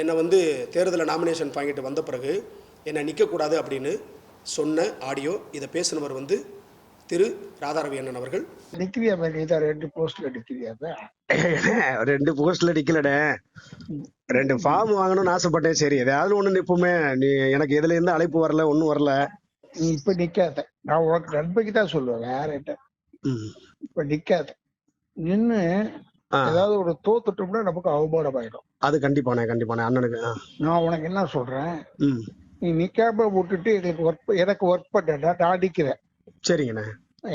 என்னை வந்து தேர்தலில் நாமினேஷன் வாங்கிட்டு வந்த பிறகு என்னை நிற்கக்கூடாது அப்படின்னு சொன்ன ஆடியோ இதை பேசினவர் வந்து திரு ராதாரவி அண்ணன் அவர்கள். நிக்கிறியாப்பா நீ தான் ரெண்டு போஸ்ட்ல நிக்கிறியாப்பா ரெண்டு போஸ்ட்ல நிக்கலடே ரெண்டு ஃபார்ம் வாங்கணும்னு ஆசைப்பட்டேன். சரி எதாவது ஒண்ணு நிப்போமே. நீ எனக்கு எதுல இருந்து அழைப்பு வரல ஒண்ணும் வரல. நீ இப்ப நிக்காத. நான் உனக்கு நன்மைக்கு தான் சொல்லுவேன் வேற. இப்ப நிக்காத. நின்னு ஏதாவது ஒரு தோத்துட்டோம்னா நமக்கு அவமானம் ஆயிடும் அது கண்டிப்பாண்ணே கண்டிப்பாண்ணே அண்ணனுக்கு. நான் உனக்கு என்ன சொல்றேன்? நீ நிக்காம விட்டுட்டு எங்களுக்கு ஒர்க் எனக்கு ஒர்க் பண்ணா நான் நிக்கிறேன் சரிங்கண்ணே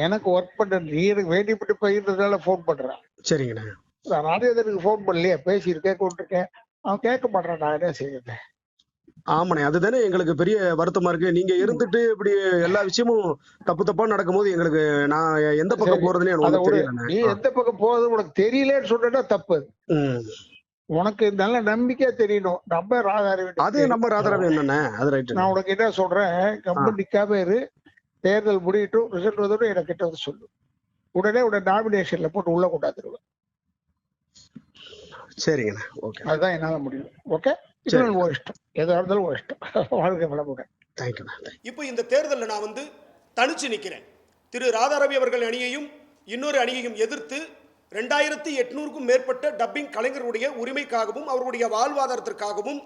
எனக்கு ஒர்க் பண்ண நீ எனக்கு வேண்டிப்பட்டு பயிர்றதுனால ஃபோன் பண்றேன். சரிங்கண்ணே நான் ராஜேந்திரனுக்கு ஃபோன் பண்ணலையே பேசியிருக்கேன் கொண்டிருக்கேன். அவன் கேட்க மாட்டான் நான் என்ன செய்யறேன் ஆமாண்ணே அதுதானே எங்களுக்கு பெரிய வருத்தமா இருக்கு. நீங்க இருந்துட்டு இப்படி எல்லா விஷயமும் தப்பு தப்பா நடக்கும்போது எங்களுக்கு நான் எந்த பக்கம். போறதுன்னு எனக்கு நீ எந்த பக்கம் போகுது உனக்கு தெரியலன்னு சொன்னா தப்பு. உனக்கு நல்ல நம்பிக்கையா தெரியணும். நம்ம ராதாரி அது நம்ம ராதாரவி என்னண்ணே? அது ரைட்டு நான் உனக்கு என்ன சொல்றேன்? கம்பெனி நிக்காம இரு. தேர்தல் முடியட்டும் ரிசல்ட் வந்தோட எனக்கு கிட்ட வந்து சொல்லு. உடனே உடனே நாமினேஷன்ல போட்டு உள்ள கொண்டாந்துருவேன். சரிங்கண்ணே ஓகே. அதுதான் என்னால முடியும் ஓகே? சரி. இது உன் இஷ்டம். எதா இருந்தாலும் இஷ்டம். வாழ்க்கை வளமுடன் தேங்க்யூண்ணே இப்போ இந்த தேர்தலில் நான் வந்து தனிச்சு நிற்கிறேன் திரு ராதாரவி அவர்கள் அணியையும் இன்னொரு அணியையும் எதிர்த்து ரெண்டாயிரத்தி எட்நூறுக்கும் மேற்பட்ட டப்பிங் கலைஞருடைய உரிமைக்காகவும் அவருடைய வாழ்வாதாரத்திற்காகவும்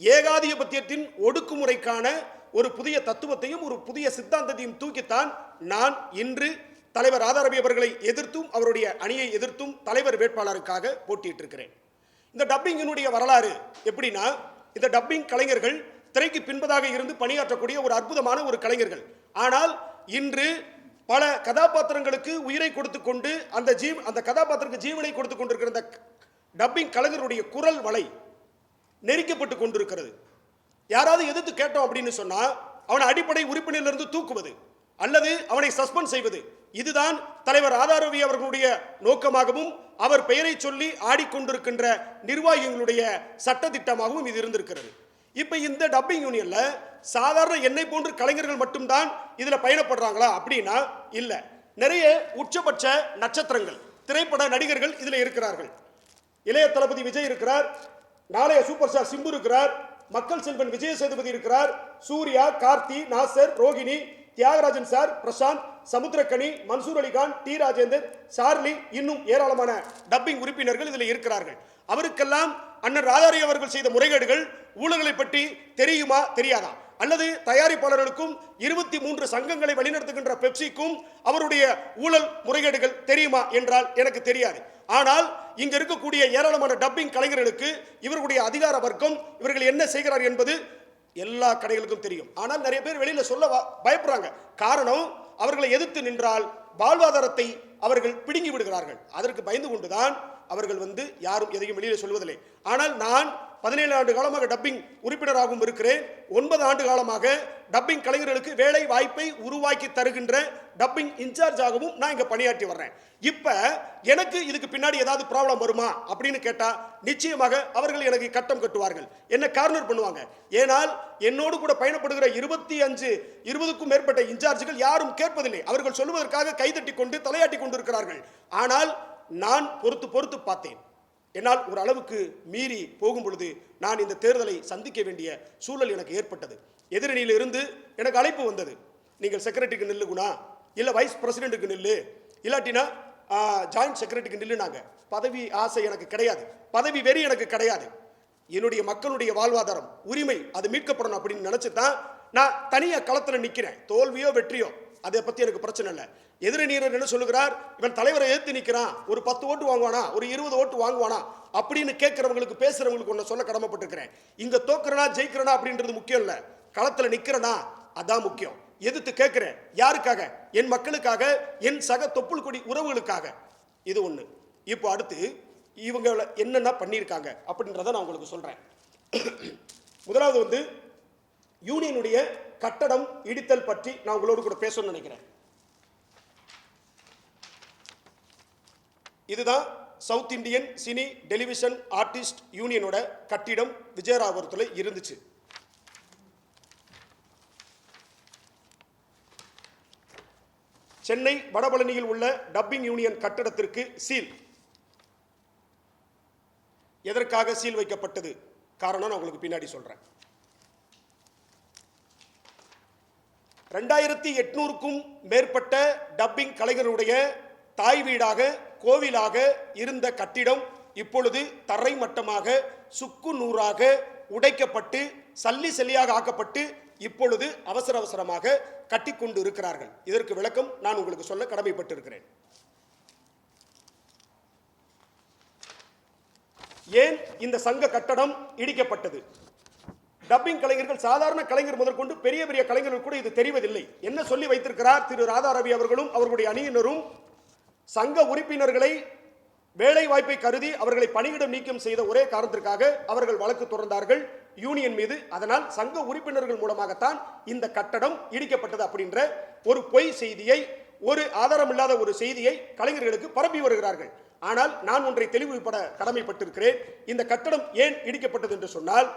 ஏகாதிபத்தியத்தின் ஒடுக்குமுறைக்கான ஒரு புதிய தத்துவத்தையும் ஒரு புதிய சித்தாந்தத்தையும் தூக்கித்தான் நான் இன்று தலைவர் ராதாரவி அவர்களை எதிர்த்தும் அவருடைய அணியை எதிர்த்தும் தலைவர் வேட்பாளருக்காக போட்டியிட்டிருக்கிறேன். இந்த டப்பிங்கினுடைய வரலாறு எப்படின்னா இந்த டப்பிங் கலைஞர்கள் திரைக்கு பின்பதாக இருந்து பணியாற்றக்கூடிய ஒரு அற்புதமான ஒரு கலைஞர்கள். ஆனால் இன்று பல கதாபாத்திரங்களுக்கு உயிரை கொடுத்து கொண்டு அந்த ஜீ அந்த கதாபாத்திரத்துக்கு ஜீவனை கொடுத்து கொண்டிருக்கிற அந்த டப்பிங் கலைஞருடைய குரல் வலை நெரிக்கப்பட்டு கொண்டிருக்கிறது. யாராவது எதிர்த்து கேட்டோம் அப்படின்னு சொன்னால் அவனை அடிப்படை உறுப்பினரிலிருந்து தூக்குவது அல்லது அவனை சஸ்பெண்ட் செய்வது இதுதான் தலைவர் ஆதாரவி அவர்களுடைய நோக்கமாகவும் அவர் பெயரை சொல்லி ஆடிக்கொண்டிருக்கின்ற நிர்வாகிகளுடைய சட்டத்திட்டமாகவும் இது இருந்திருக்கிறது. இப்போ இந்த டப்பிங் யூனியனில் சாதாரண என்னை போன்ற கலைஞர்கள் மட்டும்தான் இதில் பயணப்படுறாங்களா அப்படின்னா இல்லை. நிறைய உச்சபட்ச நட்சத்திரங்கள் திரைப்பட நடிகர்கள் இதில் இருக்கிறார்கள். இளைய தளபதி விஜய் இருக்கிறார் நாளைய சூப்பர் ஸ்டார் சிம்பு இருக்கிறார் மக்கள் செல்வன் விஜய சேதுபதி இருக்கிறார் Suriya Karthi Nassar Rohini Thiagarajan sir Prashanth Samuthirakani Mansoor Ali Khan T Rajendar Charlie இன்னும் ஏராளமான டப்பிங் உறுப்பினர்கள் இதில் இருக்கிறார்கள். அவருக்கெல்லாம் அண்ணன் ராதாரி அவர்கள் செய்த முறைகேடுகள் ஊழல்களை பற்றி தெரியுமா தெரியாதா? அல்லது தயாரிப்பாளர்களுக்கும் இருபத்தி மூன்று சங்கங்களை வழிநடத்துகின்ற பெப்சிக்கும் அவருடைய ஊழல் முறைகேடுகள் தெரியுமா என்றால் எனக்கு தெரியாது. ஆனால் இங்க இருக்கக்கூடிய ஏராளமான டப்பிங் கலைஞர்களுக்கு இவர்களுடைய அதிகார வர்க்கம் இவர்கள் என்ன செய்கிறார் என்பது எல்லா கடைகளுக்கும் தெரியும். ஆனால் நிறைய பேர் வெளியில் சொல்ல பயப்படுறாங்க. காரணம் அவர்களை எதிர்த்து நின்றால் வாழ்வாதாரத்தை அவர்கள் பிடுங்கி விடுகிறார்கள். அதற்கு பயந்து கொண்டுதான் அவர்கள் வந்து யாரும் எதையும் வெளியில் சொல்வதில்லை. ஆனால் நான் பதினேழு ஆண்டு காலமாக டப்பிங் உறுப்பினராகவும் இருக்கிறேன். ஒன்பது ஆண்டு காலமாக டப்பிங் கலைஞர்களுக்கு வேலை வாய்ப்பை உருவாக்கி தருகின்ற டப்பிங் இன்சார்ஜாகவும் நான் இங்க பணியாற்றி வர்றேன். இப்ப எனக்கு இதுக்கு பின்னாடி ஏதாவது ப்ராப்ளம் வருமா அப்படின்னு கேட்டா நிச்சயமாக அவர்கள் எனக்கு கட்டம் கட்டுவார்கள். என்ன கார்னர் பண்ணுவாங்க? ஏனால் என்னோடு கூட பயணப்படுகிற இருபத்தி அஞ்சு இருபதுக்கும் மேற்பட்ட இன்சார்ஜுகள் யாரும் கேட்பதில்லை. அவர்கள் சொல்வதற்காக கைதட்டி கொண்டு தலையாட்டி கொண்டிருக்கிறார்கள். ஆனால் நான் பொறுத்து பொறுத்து பார்த்தேன். என்னால் ஒரு அளவுக்கு மீறி போகும் பொழுது நான் இந்த தேர்தலை சந்திக்க வேண்டிய சூழல் எனக்கு ஏற்பட்டது. எதிரணியில் இருந்து எனக்கு அழைப்பு வந்தது. நீங்கள் செக்ரட்டரிக்கு நில்லுகுணா இல்லை வைஸ் பிரசிடென்ட்டுக்கு நில்லு. இல்லாட்டினா ஜாயிண்ட் செக்ரட்டரிக்கு நில்லுனாங்க. பதவி ஆசை எனக்கு கிடையாது. பதவி வெறி எனக்கு கிடையாது. என்னுடைய மக்களுடைய வாழ்வாதாரம் உரிமை அது மீட்கப்படணும் அப்படின்னு நினச்சி தான் நான் தனியா களத்துல நிக்கிறேன். தோல்வியோ வெற்றியோ. அதை பற்றி எனக்கு பிரச்சனை இல்லை. எதிரணியர் என்ன சொல்லுகிறார்? இவன் தலைவரை ஏற்று நிற்கிறான் ஒரு பத்து ஓட்டு வாங்குவானா? ஒரு இருபது ஓட்டு வாங்குவானா? அப்படின்னு கேட்குறவங்களுக்கு பேசுகிறவங்களுக்கு ஒன்று சொல்ல கடமைப்பட்டிருக்கிறேன். இங்கே தோக்குறனா ஜெயிக்கிறனா அப்படின்றது முக்கியம் இல்லை. களத்தில் நிற்கிறனா அதான் முக்கியம். எதிர்த்து கேட்குறேன். யாருக்காக? என் மக்களுக்காக என் சக தொப்புள் கொடி உறவுகளுக்காக. இது ஒன்று இப்போ அடுத்து இவங்க என்னென்ன பண்ணியிருக்காங்க அப்படின்றத நான் உங்களுக்கு சொல்கிறேன் முதலாவது வந்து யூனியனுடைய கட்டடம் இடித்தல் பற்றி நான் உங்களோடு கூட பேசணும்னு நினைக்கிறேன். இதுதான் South Indian cine television artist யூனியனோட கட்டிடம் விஜயராபுரத்தில் இருந்துச்சு. சென்னை வடபழனியில் உள்ள டப்பிங் யூனியன் கட்டடத்திற்கு சீல். எதற்காக சீல் வைக்கப்பட்டது? காரணம் நான் உங்களுக்கு பின்னாடி சொல்றேன். ரெண்டாயிரத்தி எட்நூறுக்கும் மேற்பட்ட டப்பிங் கலைஞருடைய தாய் வீடாக கோவிலாக இருந்த கட்டிடம் இப்பொழுது தரை மட்டமாக சுக்கு நூறாக உடைக்கப்பட்டு சல்லி சல்லியாக ஆக்கப்பட்டு இப்பொழுது அவசர அவசரமாக கட்டிக்கொண்டு இருக்கிறார்கள் இதற்கு விளக்கம் நான் உங்களுக்கு சொல்ல கடமைப்பட்டிருக்கிறேன். ஏன் இந்த சங்க கட்டடம் இடிக்கப்பட்டது? டப்பிங் கலைஞர்கள் சாதாரண கலைஞர் முதற்கொண்டு பெரிய பெரிய கலைஞர்கள் கூட இது தெரிவதில்லை. என்ன சொல்லி வைத்திருக்கிறார்? திரு ராதா ரவி அவர்களும் அவர்களுடைய அணியினரும் சங்க உறுப்பினர்களை வேலை வாய்ப்பை கருதி அவர்களை பணியிடம் நீக்கம் செய்த ஒரே காரணத்திற்காக அவர்கள் வழக்கு தொடர்ந்தார்கள். யூனியன் மீது. அதனால் சங்க உறுப்பினர்கள் மூலமாகத்தான் இந்த கட்டடம் இடிக்கப்பட்டது அப்படின்ற ஒரு பொய் செய்தியை ஒரு ஆதாரமில்லாத ஒரு செய்தியை கலைஞர்களுக்கு பரப்பி வருகிறார்கள். ஆனால் நான் ஒன்றை தெளிவுபட கடமைப்பட்டிருக்கிறேன். இந்த கட்டடம் ஏன் இடிக்கப்பட்டது என்று சொன்னால்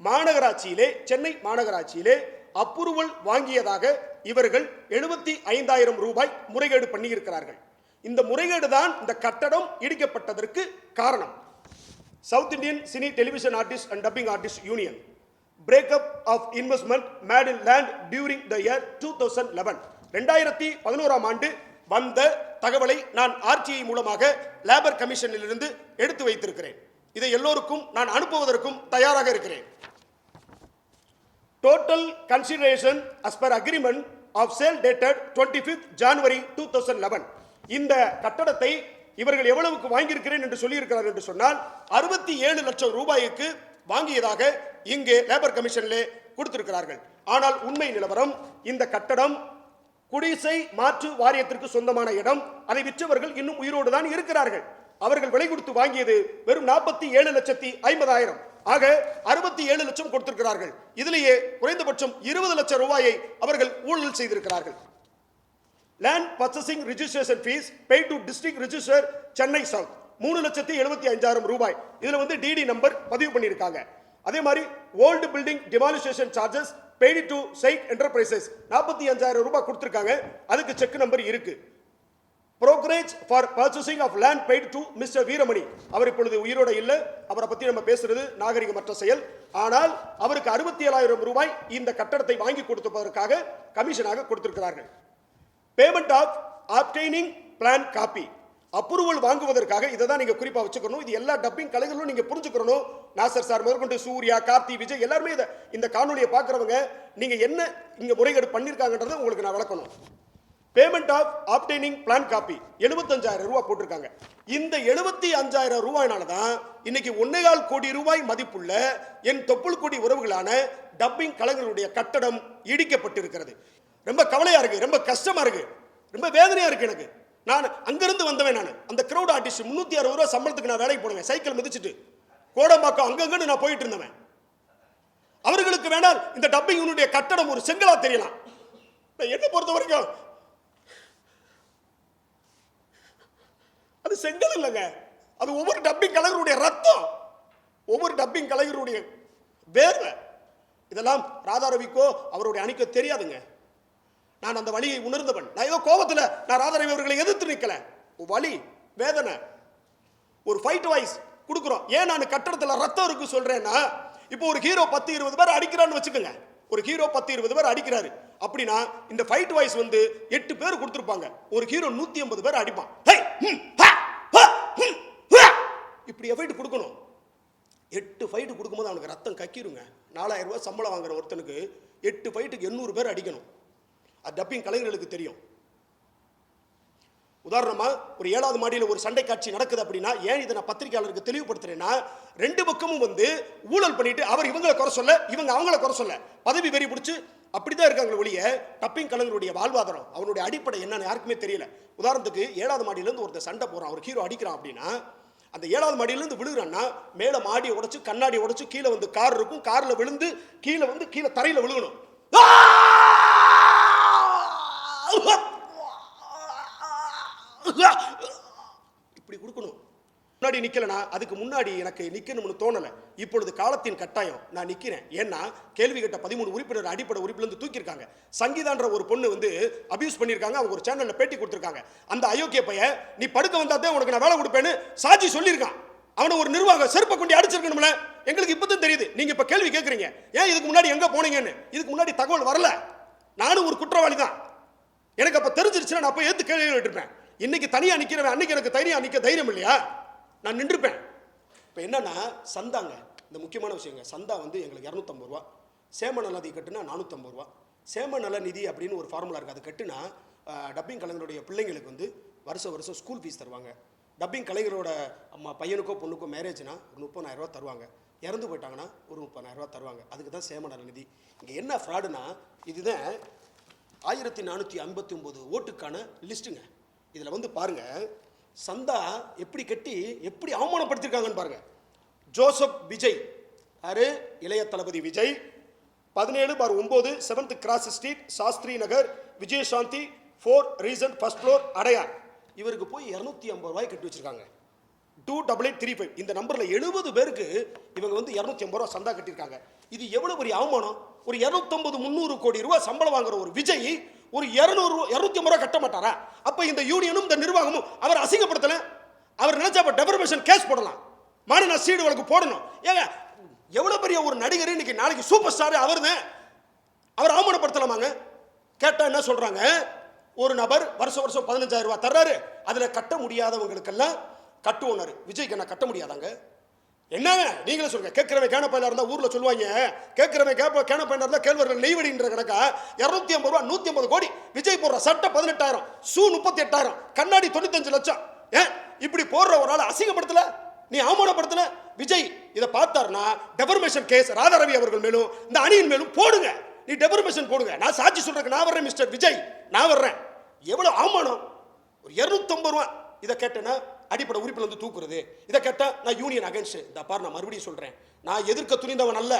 மாநகராட்சியிலே சென்னை மாநகராட்சியிலே அப்ரூவல் வாங்கியதாக இவர்கள் எழுபத்தி ஐந்தாயிரம் ரூபாய் முறைகேடு பண்ணியிருக்கிறார்கள். இந்த முறைகேடு தான் இந்த கட்டடம் இடிக்கப்பட்டதற்கு காரணம். South Indian cine television artist and dubbing artist union breakup of investment made in land during the year two thousand eleven ரெண்டாயிரத்தி பதினோராம் ஆண்டு வந்த தகவலை நான் ஆர்டிஐ மூலமாக லேபர் கமிஷனிலிருந்து எடுத்து வைத்திருக்கிறேன். இதை எல்லோருக்கும் நான் அனுப்புவதற்கும் தயாராக இருக்கிறேன். Total consideration as per agreement of sale dated twenty fifth January two thousand eleven இந்த கட்டடத்தை இவர்கள் எவ்வளவுக்கு வாங்கியிருக்கிறேன் என்று சொல்லியிருக்கிறார் என்று சொன்னால் அறுபத்தி ஏழு லட்சம் ரூபாய்க்கு வாங்கியதாக இங்கே லேபர் கமிஷனில் கொடுத்திருக்கிறார்கள். ஆனால் உண்மை நிலவரம் இந்த கட்டடம் குடிசை மாற்று வாரியத்திற்கு சொந்தமான இடம். அதை விற்றவர்கள் இன்னும் உயிரோடு தான் இருக்கிறார்கள். அவர்கள் விலை கொடுத்து வாங்கியது வெறும் நாற்பத்தி ஏழு லட்சத்தி ஐம்பதாயிரம். ஆக அறுபத்தி ஏழு லட்சம் கொடுத்திருக்கிறார்கள். இதிலேயே குறைந்தபட்சம் இருபது லட்சம் ரூபாயை அவர்கள் ஊழல் செய்திருக்கிறார்கள். Land purchasing registration fees pay to district register Chennai south மூணு லட்சத்தி எழுபத்தி அஞ்சாயிரம் ரூபாய். இதில் வந்து டிடி நம்பர் பதிவு பண்ணியிருக்காங்க. அதே மாதிரி old building demolition charges paid to site enterprises நாற்பத்தி அஞ்சாயிரம் ரூபாய் கொடுத்துருக்காங்க. அதுக்கு செக் நம்பர் இருக்குது brokerage for purchasing of land paid to mister Veeramani அவர் இப்பொழுது உயிரோட இல்லை. அவரை பற்றி நம்ம பேசுறது நாகரிகமற்ற செயல். ஆனால் அவருக்கு அறுபத்தி ஏழாயிரம் ரூபாய் இந்த கட்டடத்தை வாங்கி கொடுத்துப்பதற்காக கமிஷனாக கொடுத்திருக்கிறார்கள். Payment of obtaining plan copy approval வாங்குவதற்காக இதை தான் நீங்கள் குறிப்பாக வச்சுக்கணும். இது எல்லா டப்பிங் கலைகளும் நீங்கள் புரிஞ்சுக்கணும். நாசர் சார் முதற்கொண்டு சூர்யா கார்த்தி விஜய் எல்லாருமே இதை இந்த காணொலியை பார்க்குறவங்க நீங்கள் என்ன இங்கே முறைகேடு பண்ணியிருக்காங்கன்றதை உங்களுக்கு நான் விளக்கணும். Payment of obtaining plan copy எழுபத்தஞ்சாயிரம் ரூபாய் போட்டிருக்காங்க. இந்த எழுபத்தி அஞ்சாயிரம் ரூபாயினால தான் இன்னைக்கு ஒன்னேகால் கோடி ரூபாய் மதிப்புள்ள என் தொப்புள் கொடி உறவுகளான டப்பிங் கலைஞர்களுடைய கட்டடம் இடிக்கப்பட்டிருக்கிறது. ரொம்ப கவலையாக இருக்குது ரொம்ப கஷ்டமாக இருக்குது ரொம்ப வேதனையாக இருக்குது எனக்கு. நான் அங்கேருந்து வந்தவன் நான். அந்த க்ரௌட் ஆர்டிஸ்ட் முந்நூற்றி அறுபது ரூபா சம்பளத்துக்கு நான் வேலைக்கு போனேன் சைக்கிள் மிதிச்சிட்டு. கோடம்பாக்கம் அங்கங்கன்னு நான் போயிட்டு இருந்தவன். அவர்களுக்கு வேணால் இந்த டப்பிங் யூனிட்டுடைய கட்டடம் ஒரு செங்கலாக தெரியலாம். நான் என்ன பொறுத்த வரைக்கும் அது செங்கல் இல்லைங்க. அது ஒவ்வொரு டப்பிங் கலைஞருடைய ரத்தம். ஒவ்வொரு டப்பிங் கலைஞருடைய வேர்வை. இதெல்லாம் ராதாரவிக்கோ அவருடைய அணிக்கோ தெரியாதுங்க. நான் அந்த வழியை உணர்ந்தவன். நான் ஏதோ கோபத்தில் நான் ராதாரவி அவர்களை எதிர்த்து நிற்கல வலி வேதனை ஒரு ஃபைட் வாய்ஸ் கொடுக்குறோம். ஏன் நான் கட்டடத்தில் ரத்தம் இருக்கு சொல்கிறேன்னா இப்போ ஒரு ஹீரோ பத்து இருபது பேர் அடிக்கிறான்னு வச்சுக்கோங்க. ஒரு ஹீரோ பத்து இருபது பேர் அடிக்கிறாரு. அப்படின்னா இந்த ஃபைட் வாய்ஸ் வந்து எட்டு பேர் கொடுத்துருப்பாங்க. ஒரு ஹீரோ நூற்றி ஐம்பது பேர் அடிப்பான். இப்படி எஃபைட் கொடுக்கணும். எட்டு ஃபைட்டு கொடுக்கும்போது அவனுக்கு ரத்தம் கக்கிருங்க. நாலாயிரம் ரூபாய் சம்பளம் வாங்குற ஒருத்தனுக்கு எட்டு ஃபைட்டுக்கு எண்ணூறு பேர் அடிக்கணும். அது டப்பிங் கலைஞர்களுக்கு தெரியும். உதாரணமாக ஒரு ஏழாவது மாடியில் ஒரு சண்டை காட்சி நடக்குது அப்படின்னா ஏன் இதை நான் பத்திரிகையாளருக்கு தெளிவுபடுத்துறேன்னா ரெண்டு பக்கமும் வந்து ஊழல் பண்ணிட்டு அவர் இவங்களை குறை சொல்ல இவங்க அவங்கள குறை சொல்ல பதவி வெறி பிடிச்சி அப்படிதான் இருக்காங்க ஒழிய டப்பிங் கலைஞருடைய வாழ்வாதாரம் அவனுடைய அடிப்படை என்னன்னு யாருக்குமே தெரியல. உதாரணத்துக்கு ஏழாவது மாடியிலேருந்து ஒருத்தர் சண்டை போகிறான் ஒரு ஹீரோ அடிக்கிறான் அப்படின்னா அந்த ஏழாவது மாடியிலேருந்து விழுகிறான்னா மேலே மாடியை உடைச்சு கண்ணாடியை உடைச்சு கீழே வந்து கார் இருக்கும் காரில் விழுந்து கீழே வந்து கீழே தரையில் விழுகணும். இப்படி கொடுக்கணும். முன்னாடி நிக்கலனா அதுக்கு முன்னாடி எனக்கு நிக்கணும்னு தோணல. இப்பொழுது காலத்தின் கட்டாயம் நான் நிக்கிறேன். ஏன்னா கேள்வி கேட்ட பதிமூணு உறுப்பினர் அடிப்படை உறுப்பிலிருந்து தூக்கியிருக்காங்க. சங்கீதான்ற ஒரு பொண்ணு வந்து அபியூஸ் பண்ணியிருக்காங்க அவங்க ஒரு சேனல்ல பேட்டி கொடுத்துருக்காங்க. அந்த அயோக்கிய பையன் நீ படுக்க வந்தா உனக்கு நான் வேலை கொடுப்பேன்னு சாட்சி சொல்லியிருக்கான். அவனை ஒரு நிர்வாகம் செருப்பை கொண்டு அடிச்சிருக்கணும்ல. எங்களுக்கு இப்பதான் தெரியுது. நீங்க இப்ப கேள்வி கேட்குறீங்க ஏன் இதுக்கு முன்னாடி எங்க போனீங்கன்னு? இதுக்கு முன்னாடி தகவல் வரல. நானும் ஒரு குற்றவாளி தான். எனக்கு அப்ப தெரிஞ்சிருச்சுன்னா நான் போய் ஏத்து கேள்வி கேட்டிருப்பேன். இன்னைக்கு தனியா நிக்கிறவன் அன்னைக்கு எனக்கு தனியா நிக்க தைரியம் இல்லையா? நான் நின்றுப்பேன். இப்போ என்னென்னா சந்தாங்க இந்த முக்கியமான விஷயங்க. சந்தா வந்து எங்களுக்கு இரநூத்தம்பது ரூபா. சேம நல நிதி கட்டுனா நானூற்றம்பது ரூபா. சேம நல நிதி அப்படின்னு ஒரு ஃபார்முலா இருக்குது அது கட்டுனா டப்பிங் கலைஞருடைய பிள்ளைங்களுக்கு வந்து வருஷம் வருஷம் ஸ்கூல் ஃபீஸ் தருவாங்க. டப்பிங் கலைஞரோட அம்மா பையனுக்கோ பொண்ணுக்கோ மேரேஜ்னா ஒரு முப்பதாயிரம் ரூபா தருவாங்க. இறந்து போயிட்டாங்கன்னா ஒரு முப்பதாயிரம் ரூபா தருவாங்க. அதுக்கு தான் சேம நல நிதி. இங்கே என்ன ஃப்ராடுனா இதுதான் ஆயிரத்தி நானூற்றி ஐம்பத்தி ஒம்பது ஓட்டுக்கான லிஸ்ட்டுங்க இதில் வந்து பாருங்கள் சந்தா எப்படி கட்டி எப்படி அவமானப்படுத்திருக்காங்கன்னு பாருங்க. ஜோசப் விஜய். யாரு? இளைய தளபதி விஜய். பதினேழு பார் ஒம்பது seventh cross street Shastri Nagar Vijayashanti four reason first floor Adyar. இவருக்கு போய் இரநூத்தி ஐம்பது ரூபாய் கட்டி வச்சிருக்காங்க. Two double eight three five இந்த நம்பரில் எழுபது பேருக்கு இவங்க வந்து இரநூத்தி ஐம்பது ரூபா சந்தா கட்டியிருக்காங்க. இது எவ்வளோ பெரிய அவமானம்? ஒரு இரநூத்தம்பது முந்நூறு கோடி ரூபா சம்பளம் வாங்குற ஒரு விஜய் ஒரு இரநூறு இரநூத்தி ஐம்பது ரூபா கட்ட மாட்டாரா? அப்போ இந்த யூனியனும் இந்த நிர்வாகமும் அவர் அசிங்கப்படுத்தல? அவர் நினைச்சா அப்போ டெபர்மேஷன் கேஸ் போடலாம். மாநில சீடு வழக்கு போடணும். ஏங்க எவ்வளோ பெரிய ஒரு நடிகர் இன்னைக்கு நாளைக்கு சூப்பர் ஸ்டார் அவர் தான் அவர் அவமானப்படுத்தலாமாங்க? கேட்டால் என்ன சொல்கிறாங்க ஒரு நபர் வருஷம் வருஷம் பதினஞ்சாயிரம் ரூபா தர்றாரு. அதில் கட்ட முடியாதவங்களுக்கெல்லாம் கட்டுவோனாரு விஜய்க்கு என்ன கட்ட முடியாதாங்க? என்ன நீங்களே சொல்லுங்க. கேட்கிறவன் கேனப்பையில இருந்தால் ஊரில் சொல்லுவாங்க. கேட்கிறவன் கேப்ப கேனப்பையில இருந்தால் கேழ்வர்கள் நெய்வடின்ற கணக்கா? இரநூத்தி ஐம்பது ரூபா நூத்தி ஐம்பது கோடி. விஜய் போடுற சட்டை பதினெட்டாயிரம் சூ முப்பத்தி எட்டாயிரம் கண்ணாடி தொண்ணூத்தஞ்சு லட்சம். ஏன் இப்படி போடுற ஒரு ஆள் அசிங்கப்படுத்தல? நீ அவமானப்படுத்தல? விஜய் இதை பார்த்தாருன்னா டெபர்மேஷன் கேஸ் ராதாரவி அவர்கள் மேலும் இந்த அணியின் மேலும் போடுங்க. நீ டெபர்மேஷன் போடுங்க. நான் சாட்சி சொல்றேன் நான் வர்றேன் மிஸ்டர் விஜய். நான் வர்றேன். எவ்வளோ அவமானம்? ஒரு இரநூத்தம்பது ரூபா. இதை கேட்டேன்னா அடிப்படை உறுப்பில் வந்து தூக்குறது. இதை கேட்டால் நான் யூனியன் அகைன்ஸ்ட் இந்த பார் நான் மறுபடியும் சொல்கிறேன் நான் எதிர்க்க துணிந்தவன் அல்ல.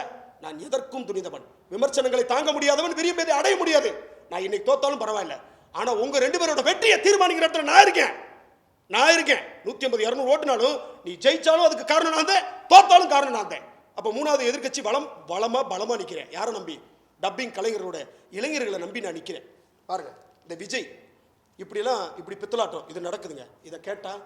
நான் எதற்கும் துணிந்தவன். விமர்சனங்களை தாங்க முடியாதவன் விரும்பியதை அடைய முடியாது. நான் இன்னைக்கு தோத்தாலும் பரவாயில்ல. ஆனால் உங்கள் ரெண்டு பேரோட வெற்றியை தீர்மானிக்கிற இடத்துல நான் இருக்கேன். நான் இருக்கேன். நூற்றி ஐம்பது இரநூறு ஓட்டுனாலும் நீ ஜெயிச்சாலும் அதுக்கு காரணம் நான் தான். தோத்தாலும் காரணம் நான் தான். அப்போ மூணாவது எதிர்க்கட்சி வளம் பலமாக பலமாக நிற்கிறேன் யாரை நம்பி? டப்பிங் கலைஞரோட இளைஞர்களை நம்பி நான் நிற்கிறேன் பாருங்கள் இந்த விஜய் இப்படிலாம் இப்படி பித்தலாட்டம் இது நடக்குதுங்க. இதை கேட்டால்